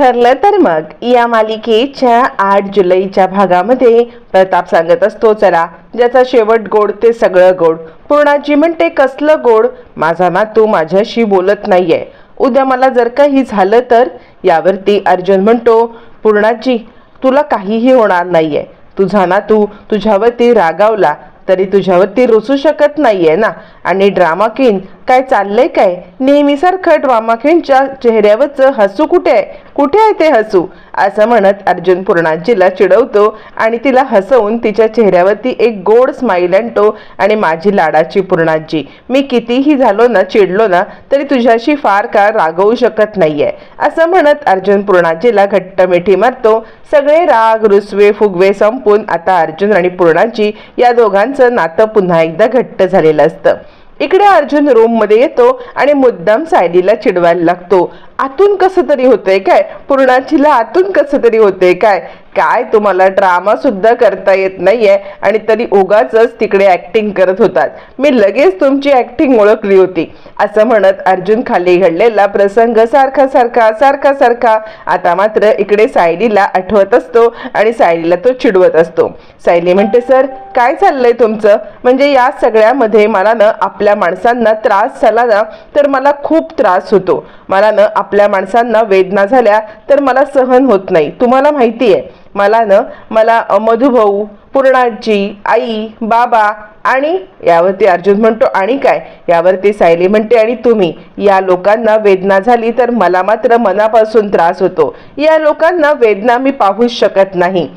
ठरलं तर मग या मालिकेच्या आठ जुलैच्या भागामध्ये प्रताप सांगत असतो चला ज्याचा शेवट गोड ते सगळं गोड. पूर्णाजी म्हणते कसलं गोड? माझा ना तू माझ्याशी बोलत नाहीये. उद्या मला जर काही झालं तर यावरती अर्जुन म्हणतो पूर्णाजी तुला काहीही होणार नाहीये. तुझा ना तू तुझ्यावरती रागावला. तरी तुझ्यावरती रुसू शकत नाहीये ना? आणि ड्रामा क्वीन काय चाललंय काय? नेहमीसारखं ड्रामा क्वीनच्या चेहऱ्यावरचं हसू कुठे आहे? कुठे आहे ते हसू? असं म्हणत अर्जुन पूर्णाजीला चिडवतो आणि तिला हसवून तिच्या चेहऱ्यावरती एक गोड स्माईल आणतो आणि माझी लाडाची पूर्णाजी मी कितीही झालो ना चिडलो ना तरी तुझ्याशी फार काळ रागवू शकत नाहीये. असं म्हणत अर्जुन पूर्णाजीला घट्ट मिठी मारतो. सगळे राग रुसवे फुगवे संपून आता अर्जुन आणि पूर्णाजी या दोघांचं नातं पुन्हा एकदा घट्ट झालेलं असतं. इकडे अर्जुन रूममध्ये येतो आणि मुद्दाम सायलीला चिडवायला लागतो. आतून कसं तरी होतंय काय? पूर्णाचीला आतून कसं तरी होतंय काय? काय तुम्हाला ड्रामा सुद्धा करता येत नाहीये आणि तरी उगाच तिकडे ऍक्टिंग करत होतात. मी लगेच तुमची ऍक्टिंग ओळखली होती. असं म्हणत अर्जुन खाली घडलेला प्रसंग सारखा सारखा सारखा सारखा आता मात्र इकडे सायलीला आठवत असतो आणि सायलीला तो चिडवत असतो. सायली म्हणते सर काय चाललंय तुमचं? म्हणजे या सगळ्यामध्ये मला ना आपल्या माणसांना त्रास झाला ना तर मला खूप त्रास होतो. मला ना आपल्या माणसांना वेदना झाल्या तर मला सहन होत नाही. तुम्हाला माहिती आहे मला ना मला मधुभाऊ पूर्णाजी आई बाबा आणि यावरती अर्जुन म्हणतो आणि काय? यावरती सायली म्हणते आणि तुम्ही या लोकांना वेदना झाली तर मला मात्र मनापासून त्रास होतो. या लोकांना वेदना मी पाहूच शकत नाही.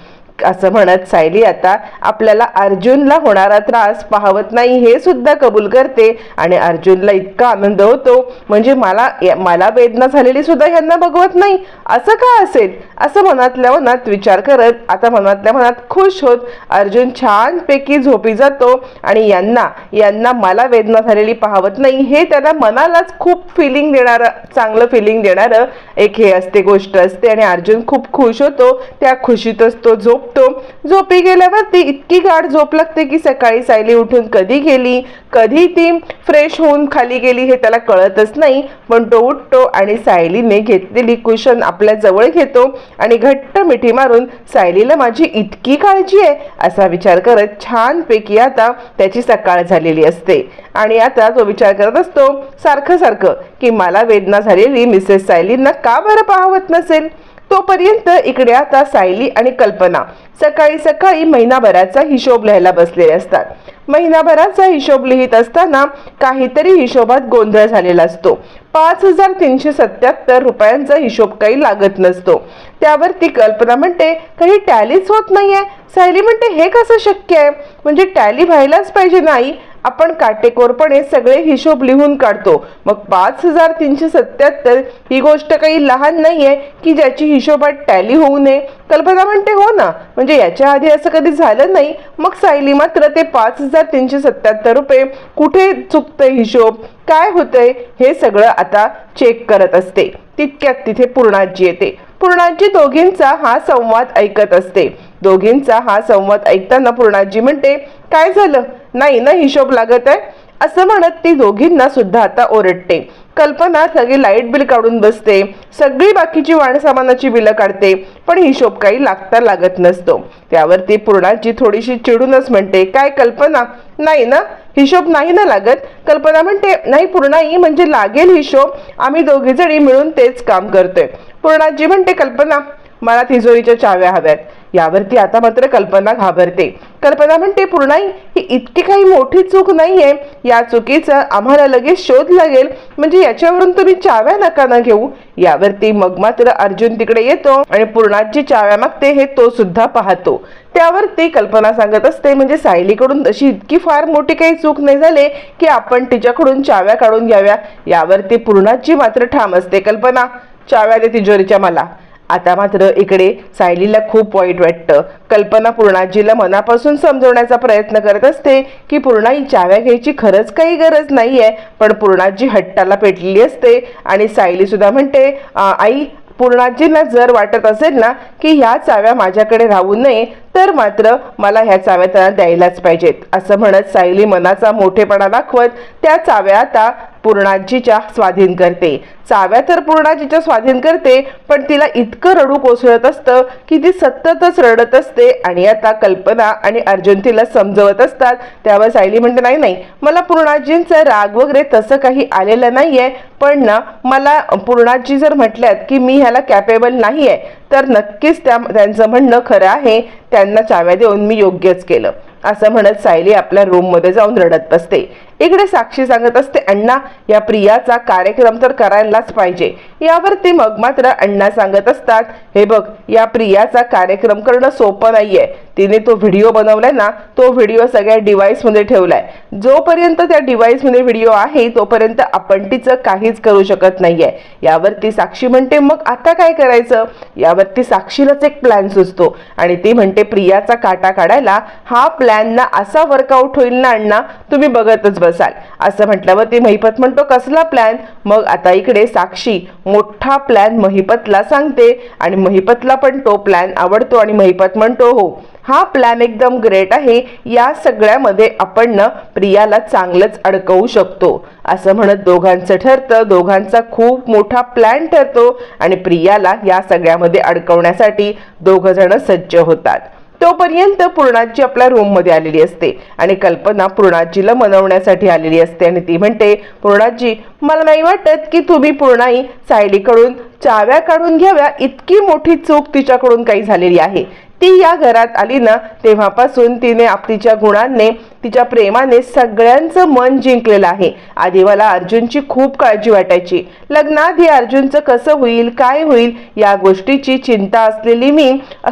असं म्हणत सायली आता आपल्याला अर्जुनला होणारा त्रास पाहवत नाही हे सुद्धा कबूल करते. आणि अर्जुनला इतका आनंद होतो म्हणजे मला या- मला वेदना झालेली सुद्धा ह्यांना बघवत नाही. असं का असेल? असं मनातल्या मनात विचार करत आता मनातल्या मनात खुश होत अर्जुन छानपैकी झोपी जातो आणि यांना यांना मला वेदना झालेली पाहवत नाही हे त्याला मनालाच खूप फिलिंग देणारं चांगलं फिलिंग देणारं एक हे असते गोष्ट असते. आणि अर्जुन खूप खुश होतो त्या खुशीतच तो झोप झोपतो झोपी गेल्यावर ती इतकी गाढ झोप लागते की सकाळी सायली उठून कधी गेली कधी ती फ्रेश होऊन खाली गेली हे त्याला कळतच नाही. पण तो उठतो आणि सायलीने घेतलेली कुशन आपल्या जवळ घेतो आणि घट्ट मिठी मारून सायलीला माझी इतकी काळजी आहे असा विचार करत छानपैकी आता त्याची सकाळ झालेली असते. आणि आता तो विचार करत असतो सारखं सारखं की मला वेदना झालेली मिसेस सायलींना का बरं पाहवत नसेल? तोपर्यंत इकडे आता सायली आणि कल्पना सकाळी सकाळी महिनाभराचा हिशोब लिहायला बसलेले असतात. महिनाभराचा हिशोब लिहित असताना काहीतरी हिशोबात गोंधळ झालेला असतो. पाच हजार तीनशे सत्याहत्तर रुपयांचा हिशोब काही लागत नसतो. त्यावर ती कल्पना म्हणते काही टॅलीच होत नाहीये. सायली म्हणते हे कसं शक्य आहे? म्हणजे टॅली व्हायलाच पाहिजे नाही आपण काटेकोरपणे सगळे हिशोब लिहून काढतो. मग पाच हजार तीनशे सत्याहत्तर ही गोष्ट काही लहान नाहीये की ज्याची हिशोबात टॅली होऊ नये. कल्पना म्हणते हो ना म्हणजे याच्या आधी असं कधी झालं नाही. मग सायली मात्र ते पाच हजार तीनशे सत्याहत्तर रुपये कुठे चुकतंय हिशोब? काय होतंय? हे सगळं आता चेक करत असते. तितक्यात तिथे पूर्णाजी येते. पूर्णाजी दोघींचा हा संवाद ऐकत असते. दोघींचा हा संवाद ऐकताना पूर्णाजी म्हणते काय झालं? नाही ना हिशोब लागत आहे? असं म्हणत ती दोघींना सुद्धा आता ओरडते. कल्पना सगळी लाइट बिल काढून बसते. सगळी बाकीची वाणसामानाची बिलं काढते पण हिशोब काही लागता लागत नसतो. त्यावर ती पूर्णाची थोडीशी चिडूनच म्हणते काय कल्पना? नाही ना? हिशोब नाही ना लागत? कल्पना म्हणते नाही पूर्णाई म्हणजे लागेल हिशोब. आम्ही दोघी जणी मिळून तेच काम करतोय. पूर्णाजी म्हणते कल्पना मला तिजोरीच्या चाव्या हव्यात. यावरती आता मात्र कल्पना घाबरते. कल्पना म्हणते पूर्णाई ही इतकी काही मोठी चूक नाहीये. या चुकीचा आम्हाला लगेच शोध लागेल. म्हणजे याच्यावरून तुम्ही चाव्या नका ना घेऊ. यावरती मग मात्र अर्जुन तिकडे येतो आणि पूर्णाची चाव्या मागते हे तो सुद्धा पाहतो. त्यावर ती कल्पना सांगत असते म्हणजे सायलीकडून तशी इतकी फार मोठी काही चूक नाही झाले की आपण तिच्याकडून चाव्या काढून घ्याव्या. यावरती पूर्णाची मात्र ठाम असते कल्पना चाव्या दे तिजोरीच्या मला. आता मात्र इकडे सायलीला खूप वाईट वाटतं. कल्पना पूर्णाजीला मनापासून समजवण्याचा प्रयत्न करत असते की पूर्णा ही चाव्या घ्यायची खरंच काही गरज नाही आहे पण पूर्णाजी हट्टाला पेटलेली असते आणि सायली सुद्धा म्हणते आई पूर्णाजींना जर वाटत असेल ना की ह्या चाव्या माझ्याकडे राहू नये तर मात्र मला ह्या चाव्या त्यांना द्यायलाच पाहिजेत. असं म्हणत सायली मनाचा मोठेपणा दाखवत त्या चाव्या आता पूर्णाजीच्या स्वाधीन करते. चाव्या तर पूर्णाजीच्या स्वाधीन करते पण तिला इतकं रडू कोसळत असतं की ती सततच रडत असते आणि आता कल्पना आणि अर्जुन तिला समजवत असतात. त्यावर सायली म्हणते नाही नाही मला पूर्णाजींचा राग वगैरे तसं काही आलेलं नाही आहे पण ना मला पूर्णाजी जर म्हटल्यात की मी ह्याला कॅपेबल नाही आहे तर नक्कीच त्या त्यांचं म्हणणं खरं आहे. त्यांना चाव्या देऊन मी योग्यच केलं. असं म्हणत सायली आपल्या रूममध्ये जाऊन रडत बसते. इकडे साक्षी सांगत असते अण्णा या प्रियाचा कार्यक्रम तर करायलाच पाहिजे. यावरती मग मात्र अण्णा सांगत असतात हे बघ या प्रियाचा कार्यक्रम करणं सोपं नाहीये. तिने तो व्हिडिओ बनवलाय ना तो व्हिडिओ सगळ्या डिव्हाइसमध्ये ठेवलाय. जोपर्यंत त्या डिव्हाइसमध्ये व्हिडिओ आहे तोपर्यंत आपण तिचं काहीच करू शकत नाहीये. यावरती साक्षी म्हणते मग आता काय करायचं? यावरती साक्षीलाच एक प्लॅन सुचतो आणि ती म्हणते प्रियाचा काटा काढायला हा प्लॅन ना असा वर्कआउट होईल ना अण्णा? तुम्ही बघतच बस. बसाल असं म्हटल्यावर ती महिपत म्हणतो कसला प्लॅन मग आता इकडे साक्षी मोठा प्लॅन महिपतला सांगते आणि महिपतला पण तो प्लॅन आवडतो आणि महिपत म्हणतो हो हा प्लॅन एकदम ग्रेट आहे. या सगळ्यामध्ये आपण ना प्रियाला चांगलंच अडकवू शकतो. असं म्हणत दोघांचं ठरतं. दोघांचा खूप मोठा प्लॅन ठरतो आणि प्रियाला या सगळ्यामध्ये अडकवण्यासाठी दोघ जण सज्ज होतात. तोपर्यंत पूर्णाजी आपल्या रूममध्ये आलेली असते. आणि कल्पना पूर्णाजीला मनवण्यासाठी आलेली असते आणि ती म्हणते पूर्णाजी मला नाही वाटत की तुम्ही पूर्णाई सायलीकडून चाव्या काढून घ्याव्या. इतकी मोठी चूक तिच्याकडून काही झालेली आहे. ती या घरात आली ना तेव्हापासून तिने आप तिच्या गुणांनी तिच्या प्रेमाने सगळ्यांचं मन जिंकलेलं आहे. आधी मला अर्जुनची खूप काळजी वाटायची. लग्नाआधी अर्जुनचं कसं होईल काय होईल या गोष्टीची चिंता असलेली मी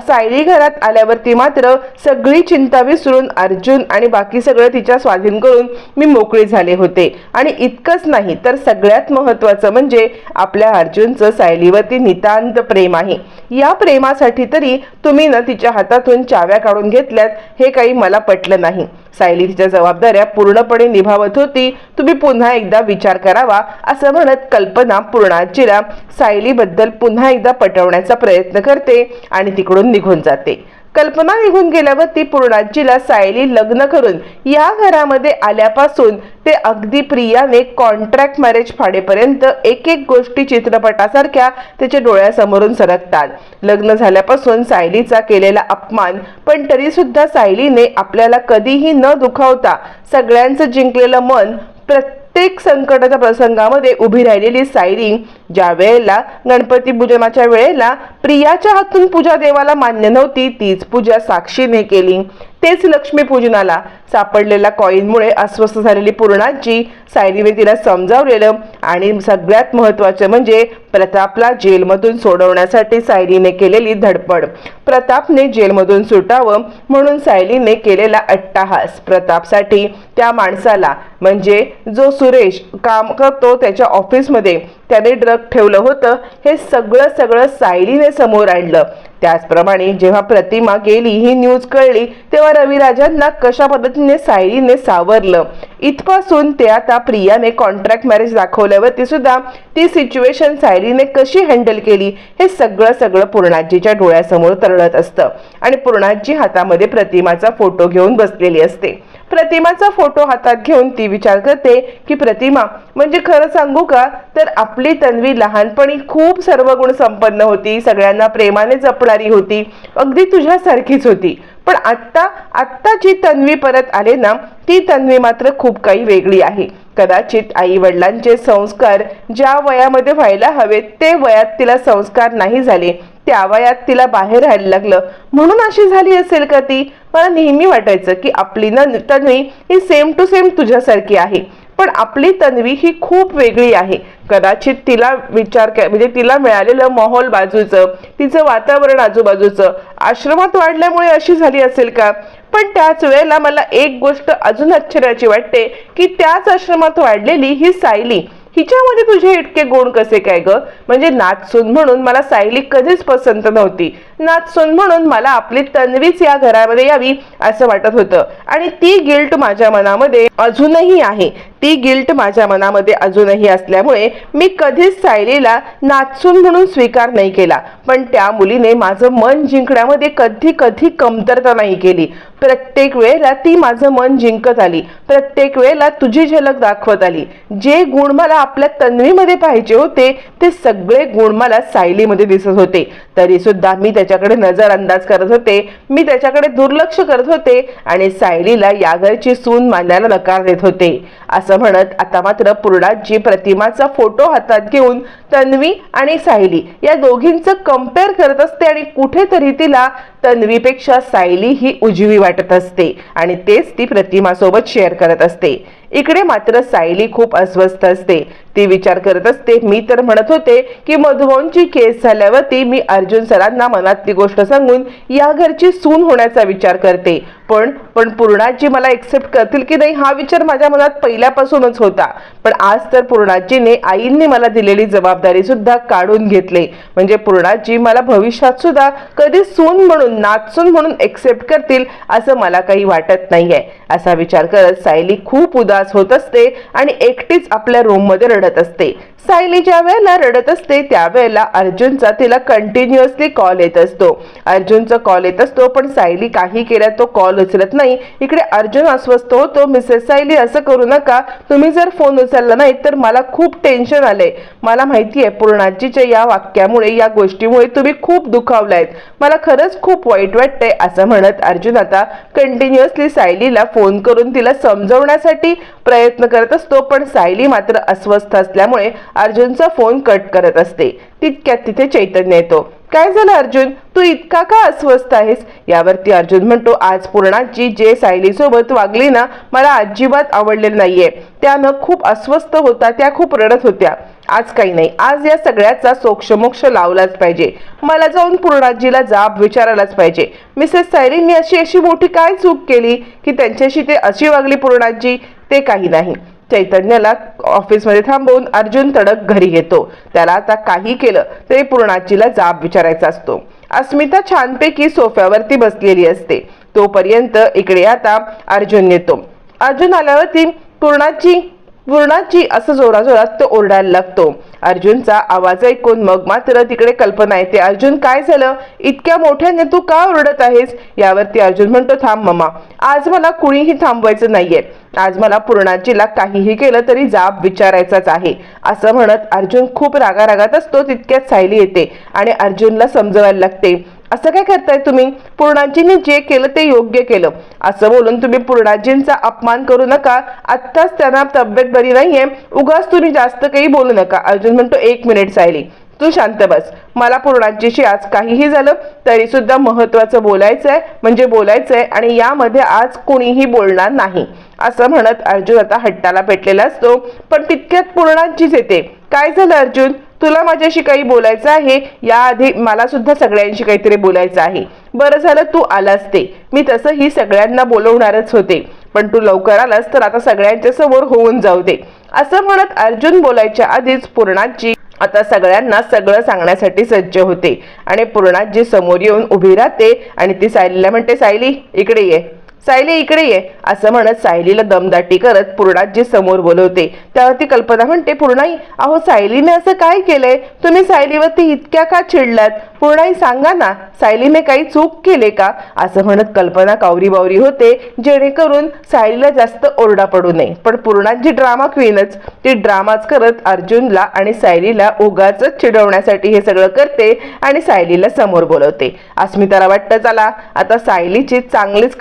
सायली घरात आल्यावरती मात्र सगळी चिंता विसरून अर्जुन आणि बाकी सगळं तिच्या स्वाधीन करून मी मोकळी झाले होते. आणि इतकंच नाही तर सगळ्यात महत्त्वाचं म्हणजे आपल्या अर्जुनचं सायलीवरती नितांत प्रेम आहे. या प्रेमासाठी तरी तुम्ही ना तिच्या हातातून चाव्या काढून घेतल्यात हे काही मला पटलं नाही. सायली तिच्या जबाबदाऱ्या पूर्णपणे निभावत होती. तुम्ही पुन्हा एकदा विचार करावा असं म्हणत कल्पना पूर्णाजीला सायलीबद्दल पुन्हा एकदा पटवण्याचा प्रयत्न करते आणि तिकडून निघून जाते. कल्पना निघून गेल्यावर ती पूर्णाजीला सायली लग्न करून या घरामध्ये आल्यापासून ते अगदी प्रियाने कॉन्ट्रॅक्ट मॅरेज फाडेपर्यंत एक एक गोष्टी चित्रपटासारख्या त्याच्या डोळ्यासमोरून सरकतात. लग्न झाल्यापासून सायलीचा केलेला अपमान पण तरी सुद्धा सायलीने आपल्याला कधीही न दुखावता सगळ्यांचं जिंकलेलं मन प्रत्येक संकटाच्या प्रसंगामध्ये उभी राहिलेली सायली ज्या वेळेला गणपती पूजनाच्या वेळेला प्रियाच्या हातून पूजा देवाला मान्य नव्हती तीच पूजा साक्षीने केली. तेच लक्ष्मी पूजनाला सापडलेल्या कॉईनमुळे अस्वस्थ झालेली पूर्णाची सायलीने तिला समजावलेलं आणि सगळ्यात महत्त्वाचं म्हणजे प्रतापला जेलमधून सोडवण्यासाठी सायलीने केलेली धडपड. प्रतापने जेलमधून सुटावं म्हणून सायलीने केलेला अट्टाहास प्रतापसाठी त्या माणसाला म्हणजे जो सुरेश काम करतो त्याच्या ऑफिसमध्ये त्याने ड्रग ठेवलं होतं हे सगळं सगळं सायलीने समोर आणलं. त्याचप्रमाणे जेव्हा प्रतिमा गेली ही न्यूज कळली तेव्हा रविराजांना कशा पद्धतीने सायलीने सावरलं. इथपासून ते आता प्रियाने कॉन्ट्रॅक्ट मॅरेज दाखवल्यावरती सुद्धा ती सिच्युएशन सायलीने कशी हँडल केली हे सगळं सगळं पूर्णाजीच्या डोळ्यासमोर तरळत असतं. आणि पूर्णाजी हातामध्ये प्रतिमाचा फोटो घेऊन बसलेली असते. प्रतिमाचा फोटो हातात घेऊन ती विचार करते की प्रतिमा म्हणजे खरं सांगू का? तर आपली तन्वी लहानपणी खूप सर्व गुण संपन्न होती. सगळ्यांना प्रेमाने जपणारी होती. अगदी तुझ्यासारखीच होती. पण आत्ता आत्ता जी तन्वी परत आले ना ती तन्वी मात्र खूप काही वेगळी आहे. कदाचित आई वडिलांचे संस्कार ज्या वयामध्ये व्हायला हवेत ते वयात तिला संस्कार नाही झाले. त्या वयात तिला बाहेर राहायला लागलं. म्हणून अशी झाली असेल का ती? मला नेहमी वाटायचं की आपली ना तन्वी ही सेम टू सेम तुझ्यासारखी आहे. पण आपली तन्वी ही खूप वेगळी आहे. कदाचित तिला विचार म्हणजे तिला मिळालेलं माहोल बाजूचं तिचं वातावरण आजूबाजूचं आश्रमात वाढल्यामुळे अशी झाली असेल का? पण त्याच वेळेला मला एक गोष्ट अजून आश्चर्याची वाटते की त्याच आश्रमात वाढलेली ही सायली हिच्यामध्ये तुझे इतके गुण कसे काय ग? म्हणजे नाचसून म्हणून मला सायली कधीच पसंत नव्हती. नाचसून म्हणून मला आपली तन्वीच या घरामध्ये यावी असं वाटत होतं. आणि ती गिल्ट माझ्या मनामध्ये अजूनही आहे. ती गिल्ट माझ्या मनामध्ये अजूनही असल्यामुळे मी कधीच सायलीला नाचून म्हणून स्वीकार नाही केला. पण त्या मुलीने माझं मन जिंकण्यामध्ये कधी कधी कमतरता नाही केली. प्रत्येक वेळेला ती माझं मन जिंकत आली. प्रत्येक वेळेला तुझी झलक दाखवत आली. जे गुण मला आपल्या तन्वीमध्ये पाहिजे होते ते सगळे गुण मला सायलीमध्ये दिसत होते. तरी सुद्धा मी त्याच्याकडे नजर अंदाज करत होते मी त्याच्याकडे दुर्लक्ष करत होते आणि सायलीला या घरची सून मानायला नकार देत होते. असं म्हणत आता मात्र पूर्णाजी प्रतिमाचा फोटो हातात घेऊन तन्वी आणि सायली या दोघींचं कंपेअर करत असते आणि कुठेतरी तिला तन्वीपेक्षा सायली ही उजवी वाटत असते आणि तेच ती प्रतिमासोबत शेअर करत असते. इकडे मात्र सायली खूप अस्वस्थ असते. ती विचार करत असते. मी तर म्हणत होते की मधुवनची केस झाल्यावरती मी अर्जुन सरांना मनातली गोष्ट सांगून या घरची सून होण्याचा विचार करते. पण पण पूर्णाजी मला एक्सेप्ट करतील की नाही हा विचार माझ्या मनात पहिल्यापासूनच होता. पण आज तर पूर्णाजीने आईंनी मला दिलेली जबाबदारी सुद्धा काढून घेतली. म्हणजे पूर्णाजी मला भविष्यात सुद्धा कधी सून म्हणून नाचून म्हणून एक्सेप्ट करतील असं मला काही वाटत नाहीये. असा विचार करत सायली खूप उदास होत असते आणि एकटीच आपल्या रूम मध्ये असते. सायली ज्या वेळेला रडत असते त्यावेळेला अर्जुनचा तिला कंटिन्युअसली कॉल येत असतो. अर्जुनचा कॉल येत असतो पण सायली काही केल्या तो कॉल उचलत नाही. इकडे अर्जुन अस्वस्थ होतो मिसेस सायली असं करू नका. तुम्ही जर फोन उचलला नाही तर मला खूप टेन्शन आलंय. मला माहिती आहे पूर्णाजीच्या या वाक्यामुळे या गोष्टीमुळे तुम्ही खूप दुखावलायत. मला खरंच खूप वाईट वाटतंय असं म्हणत अर्जुन आता कंटिन्युअसली सायलीला फोन करून तिला समजवण्यासाठी प्रयत्न करत असतो. पण सायली मात्र अस्वस्थ असल्यामुळे अर्जुनचा फोन कट करत असते. तितक्यात तिथे चैतन्य येतो. काय झालं अर्जुन? तू इतका का अस्वस्थ आहेस? यावरती अर्जुन म्हणतो आज पूर्णाची जे सायली सोबत वागली ना मला अजिबात आवडलेलं नाहीये. त्यानं खूप अस्वस्थ होता त्या खूप रडत होत्या. आज काही नाही. आज या सगळ्याचा सोक्षमोक्ष लावलाच पाहिजे. मला जाऊन पूर्णाजीला जाब विचारायलाच पाहिजे. मिसेस सायलींनी अशी अशी मोठी काय चूक केली की त्यांच्याशी ते अशी वागली पूर्णाजी? ते काही नाही. चैतन्याला ऑफिसमध्ये थांबवून अर्जुन तडक घरी येतो त्याला आता काही केलं तरी पूर्णाजीला जाब विचारायचा असतो. अस्मिता छानपैकी सोफ्यावरती बसलेली असते. तोपर्यंत इकडे आता अर्जुन येतो. अर्जुन आल्यावरती पूर्णाची पूर्णाची असं जोराजोरात तो ओरडायला लागतो. अर्जुनचा आवाज ऐकून मग मात्र तिकडे कल्पना येते अर्जुन काय झालं? इतक्या मोठ्याने तू का ओरडत आहेस? यावरती अर्जुन म्हणतो थांब ममा आज मला कुणीही थांबवायचं नाहीये. आज मला पूर्णाजीला काहीही केलं तरी जाब विचारायचाच आहे. असं म्हणत अर्जुन खूप रागारागात असतो तितक्यात सायली येते आणि अर्जुनला समजवायला लागते. असं काय करताय तुम्ही? पूर्णाजींनी जे केलं ते योग्य केलं. असं बोलून तुम्ही पूर्णाजींचा अपमान करू नका. आत्ताच त्यांना तब्येत बरी नाहीये. उगाच तुम्ही जास्त काही बोलू नका. अर्जुन म्हणतो एक मिनिट सायली तू शांत बस. मला पूर्णाजीशी आज काहीही झालं तरी सुद्धा महत्वाचं बोलायचं आहे म्हणजे बोलायचं आहे आणि यामध्ये आज कुणीही बोलणार नाही. असं म्हणत अर्जुन आता हट्टाला पेटलेला असतो. पण तितक्यात पूर्णाजीच येते. काय झालं अर्जुन? तुला माझ्याशी काही बोलायचं आहे? याआधी मला सुद्धा सगळ्यांशी काहीतरी बोलायचं आहे. बरं झालं तू आलास ते. मी तसं ही सगळ्यांना बोलवणारच होते. पण तू लवकर आलास तर आता सगळ्यांच्या समोर होऊन जाऊ दे. असं म्हणत अर्जुन बोलायच्या आधीच पूर्णाची आता सगळ्यांना सगळं सांगण्यासाठी सज्ज होते. आणि पूर्णाजी समोर येऊन उभी राहते आणि ती सायलीला म्हणते सायली इकडे ये. सायली इकडे ये असं म्हणत सायलीला दमदाटी करत पूर्णाजी समोर बोलवते. त्यावरती कल्पना म्हणते पूर्णाई अहो सायलीने असं काय केलंय? तुम्ही सायलीवरती इतक्या का चिडलात? पूर्णाई सांगा ना सायलीने काही चूक केले का? असं म्हणत कल्पना कावरी बावरी होते जेणेकरून सायलीला जास्त ओरडा पडू नये. पण पूर्णाजी ड्रामा क्वीनच ती ड्रामाच करत अर्जुनला आणि सायलीला उगाच चिडवण्यासाठी हे सगळं करते आणि सायलीला समोर बोलवते. अस्मिताला वाटतं चला आता सायलीची चांगलीच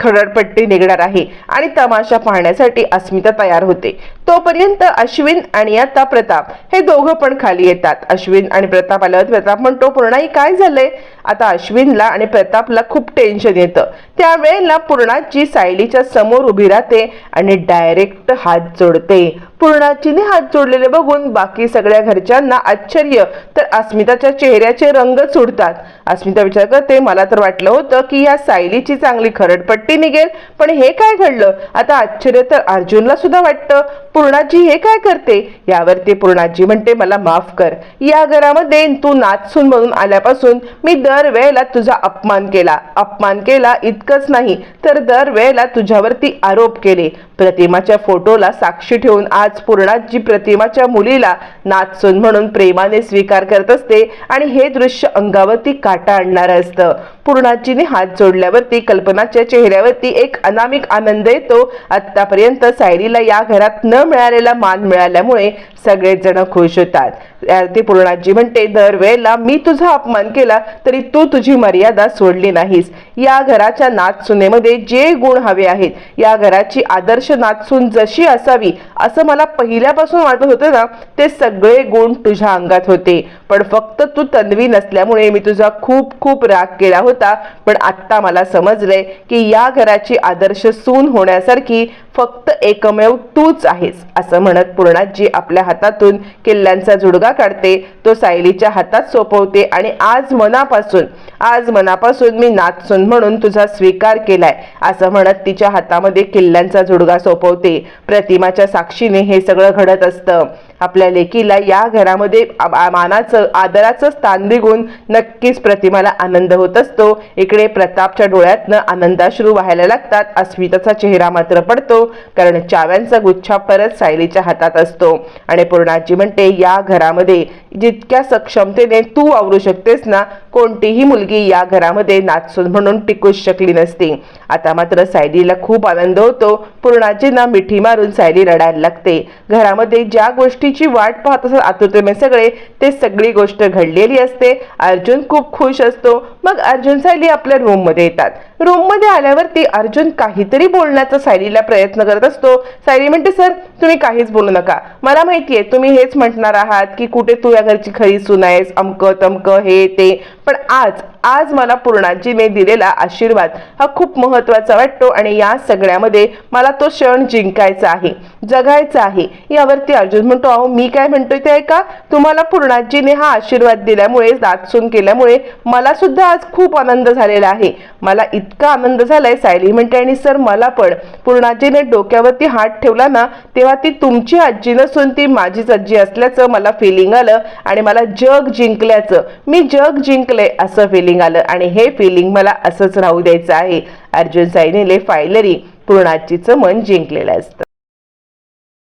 पट्टी निघणार आहे आणि तमाशा पाहण्यासाठी अस्मिता तयार होते. तोपर्यंत अश्विन आणि आता प्रताप हे दोघं पण खाली येतात. अश्विन आणि प्रताप आल्यावर प्रताप म्हणतो पूर्णाई काय झालंय? आता अश्विनला आणि प्रतापला खूप टेन्शन येतं. त्यावेळेला पूर्णाची सायलीच्या समोर उभी राहते आणि डायरेक्ट हात जोडते. पूर्णाचीने हात जोडलेले बघून बाकी सगळ्या घरच्यांना आश्चर्य. तर अस्मिताच्या चेहऱ्याचे रंग सुडतात. अस्मिता विचार करते मला तर वाटलं होतं की या सायलीची चांगली खरडपट्टी निघेल पण हे काय घडलं? आता आश्चर्य तर अर्जुनला सुद्धा वाटतं. पूर्णाजी हे काय करते? यावरती पूर्णाजी म्हणते मला माफ कर. या घरामध्ये तू नाचसून म्हणून आल्यापासून मी दरवेळेला तुझा अपमान केला. अपमान केला इतकंच नाही तर दरवेळेला तुझ्यावरती आरोप केले. प्रतिमाच्या फोटोला साक्षी ठेवून आज पूर्णाजी प्रतिमाच्या मुलीला नाचसून म्हणून प्रेमाने स्वीकार करत असते आणि हे दृश्य अंगावरती काटा आणणारं असतं. पूर्णाजीने हात जोडल्यावरती कल्पनाच्या चेहऱ्यावरती एक अनामिक आनंद येतो. आतापर्यंत सायलीला या घरात न मिळालेला मान मिळाल्यामुळे सगळेच जण खुश होतात. आरती पूर्णाजी म्हणते दरवेळेला मी तुझा अपमान केला तरी तू तुझी मर्यादा सोडली नाहीस. या घराच्या नाचसुनेमध्ये जे गुण हवे आहेत या घराची आदर्श नाचसून जशी असावी असं मला पहिल्यापासून वाटत होतं ना ते सगळे गुण तुझ्या अंगात होते. पण फक्त तू तन्वी नसल्यामुळे मी तुझा खूप खूप राग केला होता. पण आत्ता मला समजलंय की या घराची आदर्श सून होण्यासारखी फक्त एकमेव तूच आहेस असं म्हणत पूर्णाजी आपल्या हातातून किल्ल्यांचा जुडगा काढते तो सायलीच्या हातात सोपवते आणि आज मनापासून आज मनापासून मी नाचसून म्हणून तुझा स्वीकार केलाय असं म्हणत तिच्या हातामध्ये किल्ल्यांचा जुडगा सोपवते. प्रतिमाच्या साक्षीने हे सगळं घडत असतं. आपल्या लेकीला या घरामध्ये मानाचं आदराचं स्थान दिगून नक्कीच प्रतिमाला आनंद होत असतो. इकडे प्रतापच्या डोळ्यातनं आनंदाश्रू व्हायला लागतात. अस्मिताचा चेहरा मात्र पडतो. कारण चाव्यांचा गुच्छा परत सायलीच्या हातात असतो. आणि पूर्णाजी म्हणते या घरामध्ये जितक्या सक्षमतेने तू आवरू शकतेस ना कोणतीही मुलगी या घरामध्ये नाचून म्हणून टिकूच शकली नसती. आता मात्र सायलीला खूप आनंद होतो. पूर्णाजींना मिठी मारून सायली रडायला लागते. घरामध्ये ज्या गोष्टीची वाट पाहत असत आतुरतेने सगळे ते सगळी गोष्ट घडलेली असते. अर्जुन खूप खुश असतो. मग अर्जुन सायली आपल्या रूममध्ये येतात. रूममध्ये आल्यावरती अर्जुन काहीतरी बोलण्याचा सायलीला प्रयत्न करत असतो. सायली म्हणते सर तुम्ही काहीच बोलू नका. मला माहितीये तुम्ही हेच म्हणणार आहात की कुठे तू या घरची खरी सुनायस अमकं अमक तमक हे ते. पण आज आज मला पूर्णाजीने दिलेला आशीर्वाद हा खूप महत्त्वाचा वाटतो आणि या सगळ्यामध्ये मला तो क्षण जिंकायचा आहे जगायचा आहे. यावरती अर्जुन म्हणतो अहो मी काय म्हणतोय ते ऐका. तुम्हाला पूर्णाजीने हा आशीर्वाद दिल्यामुळे दातसून केल्यामुळे मला सुद्धा आज खूप आनंद झालेला आहे. मला इतका आनंद झालाय सायली म्हणते. आणि सर मला पण. पूर्णाजीने डोक्यावरती हात ठेवला ना तेव्हा ती तुमची आजी नसून ती माझीच आजी असल्याचं मला फिलिंग आलं आणि मला जग जिंकल्याचं. मी जग जिंक जिंकले असं फिलिंग आलं. आणि हे फिलिंग मला असंच राहू द्यायचं आहे. अर्जुन सायनीले फायलरी पूर्णाजीचं मन जिंकलेलं असतं.